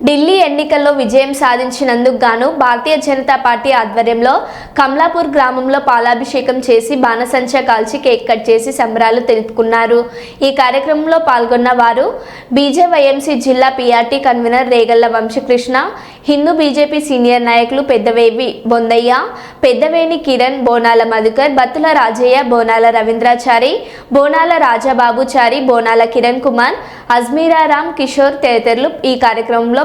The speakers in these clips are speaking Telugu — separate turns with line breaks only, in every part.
ఢిల్లీ ఎన్నికల్లో విజయం సాధించినందుకు గాను భారతీయ జనతా పార్టీ ఆధ్వర్యంలో కమలాపూర్ గ్రామంలో పాలాభిషేకం చేసి బాణసంచా కాల్చి కేక్ కట్ చేసి సంబరాలు తెలుపుకున్నారు ఈ కార్యక్రమంలో పాల్గొన్న వారు బీజేవైఎంసీ జిల్లా PRT convener Regalla Vamsakrishna Hindu BJP senior నాయకులు పెద్దవేవి బొందయ్య పెద్దవేణి కిరణ్ బోనాల మధుకర్ బత్తుల రాజయ్య బోనాల రవీంద్రాచారి బోనాల రాజాబాబుచారి బోనాల కిరణ్ కుమార్ అజ్మీరారాం కిషోర్ తదితరులు ఈ కార్యక్రమంలో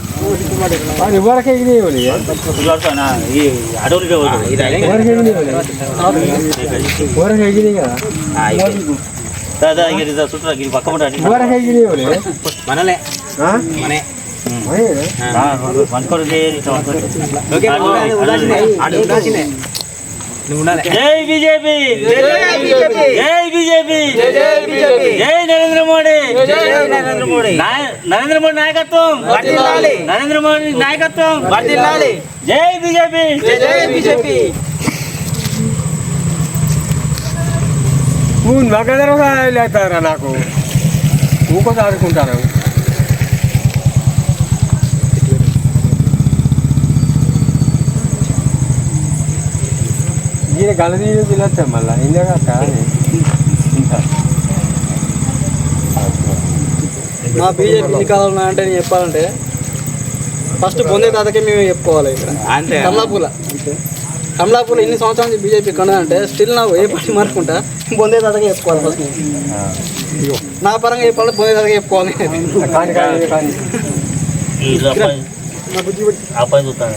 ಬರಕಾಗಿ
ನೀವು ಬರಕಾಗಿ
ನೀವು ದಾದಾಗಿರಿದ ಸುಟ್ರಾಗಿರಿ జై బీజేపీ. జై బీజేపీ. జై నరేంద్ర మోడీ. నరేంద్ర మోడీ. నరేంద్ర మోడీ నాయకత్వం. నరేంద్ర మోడీ నాయకత్వం. జై బీజేపీ. జై బీజేపీ.
నువ్వు లేతారా నాకు? ఊకొక ఈయన గలదీ పిల్లొస్తాం మళ్ళా? ఇందాక
మా బీజేపీ ఎన్ని కాలాలు ఉన్నాయంటే నేను చెప్పాలంటే ఫస్ట్ పొందే తాతకే మేము చెప్పుకోవాలి ఇక్కడ. కమలాపూల. కమలాపూల ఎన్ని సంవత్సరాల నుంచి బీజేపీ ఇక్కడ అంటే స్టిల్ నాకు ఏ పార్టీ మారుకుంటా పొందే తాతకే చెప్పుకోవాలి ఫస్ట్ నేను. నా పరంగా చెప్పాలి పొందే తాతకే చెప్పుకోవాలి.
కానీ కానీ కానీ
అబ్బాయి చూస్తాను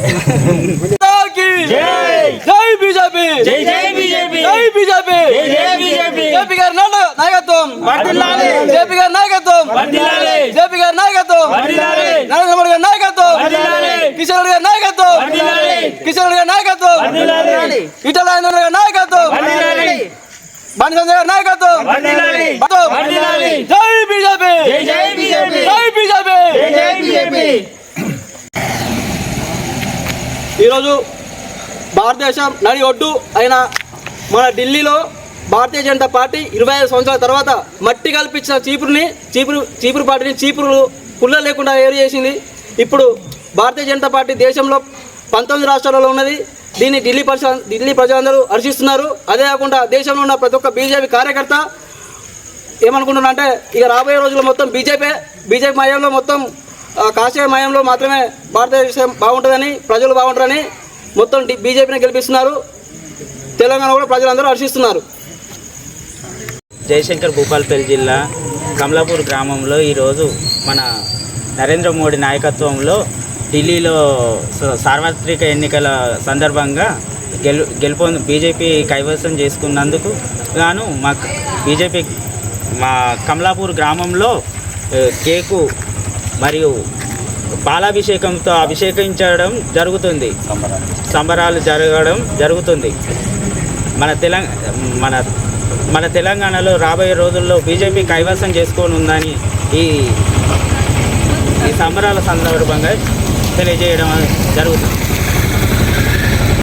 జై బీజేపీ
జై జై బీజేపీ
జై బీజేపీ
జై జై బీజేపీ
జేపీ గారి నాయ- నాయకత్వం
వర్ధిల్లాలి.
జేపీ గారి నాయకత్వం
వర్ధిల్లాలి.
జేపీ గారి నాయకత్వం
వర్ధిల్లాలి.
నరేంద్ర మోడీ గారి నాయకత్వం
వర్ధిల్లాలి.
కిషన్ రెడ్డి గారి నాయకత్వం
వర్ధిల్లాలి.
కిషన్ రెడ్డి గారి నాయకత్వం
వర్ధిల్లాలి.
ఇటల రాజేంద్ర గారి నాయకత్వం
వర్ధిల్లాలి.
బండి సంజయ్ గారి నాయకత్వం
వర్ధిల్లాలి.
బతో.
వర్ధిల్లాలి.
జై బీజేపీ
జై జై బీజేపీ
జై బీజేపీ
జై జై బీజేపీ
ఈరోజు భారతదేశం నడి ఒడ్డు అయిన మన ఢిల్లీలో భారతీయ జనతా పార్టీ ఇరవై ఐదు సంవత్సరాల తర్వాత మట్టి కల్పించిన చీపురుని చీపురు చీపురు పార్టీని చీపురు పుల్ల లేకుండా ఏరు చేసింది. ఇప్పుడు భారతీయ జనతా పార్టీ దేశంలో పంతొమ్మిది రాష్ట్రాలలో ఉన్నది. దీన్ని ఢిల్లీ ప్రజ ఢిల్లీ ప్రజలందరూ హర్షిస్తున్నారు. అదే కాకుండా దేశంలో ఉన్న ప్రతి ఒక్క బీజేపీ కార్యకర్త ఏమనుకుంటున్నారంటే ఇక రాబోయే రోజుల్లో మొత్తం బీజేపీ బీజేపీ మయంలో మొత్తం కాశీ కాషాయ మయంలో మాత్రమే భారతదేశం బాగుంటుందని ప్రజలు బాగుంటారని మొత్తం డి- బీజేపీని గెలిపిస్తున్నారు. తెలంగాణ కూడా ప్రజలందరూ హర్షిస్తున్నారు.
జయశంకర్ భూపాల్పల్లి జిల్లా కమలాపూర్ గ్రామంలో ఈరోజు మన నరేంద్ర మోడీ నాయకత్వంలో ఢిల్లీలో స- సార్వత్రిక ఎన్నికల సందర్భంగా గెలు గెలుపొంది బీజేపీ కైవసం చేసుకున్నందుకు గాను మా బీజేపీ మా కమలాపూర్ గ్రామంలో కేకు మరియు పాలాభిషేకంతో అభిషేకించడం జరుగుతుంది. సంబరాలు జరగడం జరుగుతుంది. మన తెలంగాణ మన మన తెలంగాణలో రాబోయే రోజుల్లో బీజేపీ కైవసం చేసుకొని ఉందని ఈ ఈ సంబరాల సందర్భంగా తెలియజేయడం జరుగుతుంది.